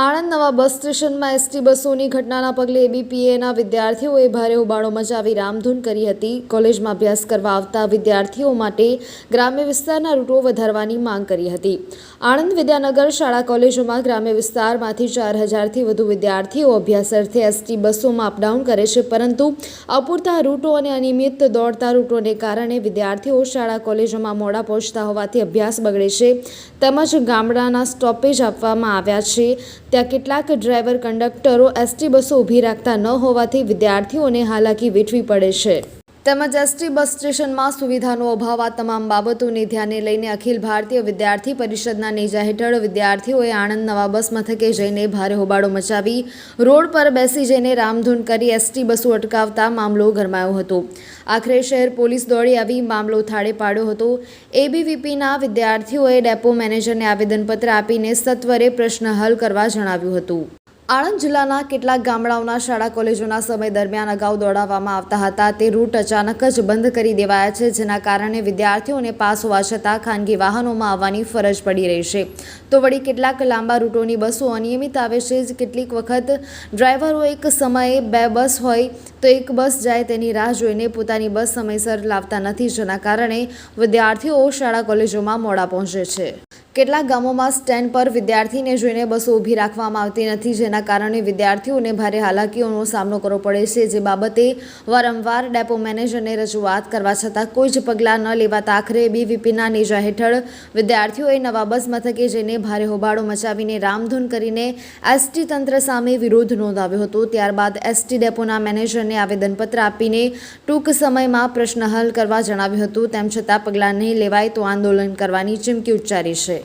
આણંદ નવા બસ સ્ટેશનમાં એસટી બસોની ઘટનાના પગલે એબીપીએના વિદ્યાર્થીઓએ ભારે હોબાળો મચાવી રામધૂન કરી હતી. કોલેજમાં અભ્યાસ કરવા આવતા વિદ્યાર્થીઓ માટે ગ્રામ્ય વિસ્તારના રૂટો વધારવાની માંગ કરી હતી. આણંદ વિદ્યાનગર શાળા કોલેજોમાં ગ્રામ્ય વિસ્તારમાંથી ચાર હજારથી વધુ વિદ્યાર્થીઓ અભ્યાસ અર્થે એસટી બસોમાં અપડાઉન કરે છે, પરંતુ અપૂરતા રૂટો અને અનિયમિત દોડતા રૂટોને કારણે વિદ્યાર્થીઓ શાળા કોલેજોમાં મોડા પહોંચતા હોવાથી અભ્યાસ બગડે છે. તેમજ ગામડાના સ્ટોપેજ આપવામાં આવ્યા છે. ત્યાં કેટલાક ડ્રાઈવર કંડક્ટરો એસટી બસો ઊભી રાખતા ન હોવાથી વિદ્યાર્થીઓને હાલાકી વેઠવી પડે છે. તેમજ એસટી બસ સ્ટેશનમાં સુવિધાનો અભાવ આ તમામ બાબતોને ધ્યાને લઈને અખિલ ભારતીય વિદ્યાર્થી પરિષદના નેજા હેઠળ વિદ્યાર્થીઓએ આણંદ નવા બસ મથકે જઈને ભારે હોબાળો મચાવી રોડ પર બેસી જઈને રામધૂન કરી એસટી બસો અટકાવતા મામલો ગરમાયો હતો. આખરે શહેર પોલીસ દોડી આવી, મામલો થાળે પાડ્યો હતો. એબીવીપીના વિદ્યાર્થીઓએ ડેપો મેનેજરને આવેદનપત્ર આપીને સત્વરે પ્રશ્ન હલ કરવા જણાવ્યું હતું. આણંદ જિલ્લાના કેટલાક ગામડાઓના શાળા કોલેજોના સમય દરમિયાન અગાઉ દોડાવવામાં આવતા હતા. તે રૂટ અચાનક જ બંધ કરી દેવાયા છે, જેના કારણે વિદ્યાર્થીઓને પાસ હોવા છતાં ખાનગી વાહનોમાં આવવાની ફરજ પડી રહી છે. તો વળી કેટલાક લાંબા રૂટોની બસો અનિયમિત આવે છે, જ કેટલીક વખત ડ્રાઈવરો એક સમયે બે બસ હોય તો એક બસ જાય તેની રાહ જોઈને પોતાની બસ સમયસર લાવતા નથી, જેના કારણે વિદ્યાર્થીઓ શાળા કોલેજોમાં મોડા પહોંચે છે. કેટલાક ગામોમાં સ્ટેન્ડ પર વિદ્યાર્થીને જોઈને બસો ઊભી રાખવામાં આવતી નથી, જેના કારણે વિદ્યાર્થીઓને ભારે હાલાકીઓનો સામનો કરવો પડે છે. જે બાબતે વારંવાર ડેપો મેનેજરને રજૂઆત કરવા છતાં કોઈ જ પગલાં ન લેવાતા આખરે બીવીપીના નેજા હેઠળ વિદ્યાર્થીઓએ નવા બસ મથકે જઈને ભારે હોબાળો મચાવીને રામધૂન કરીને એસટી તંત્ર સામે વિરોધ નોંધાવ્યો હતો. ત્યારબાદ એસટી ડેપોના મેનેજરને આવેદનપત્ર આપીને ટૂંક સમયમાં પ્રશ્ન હલ કરવા જણાવ્યું હતું. તેમ છતાં પગલાં નહીં લેવાય તો આંદોલન કરવાની ચીમકી ઉચ્ચારી છે.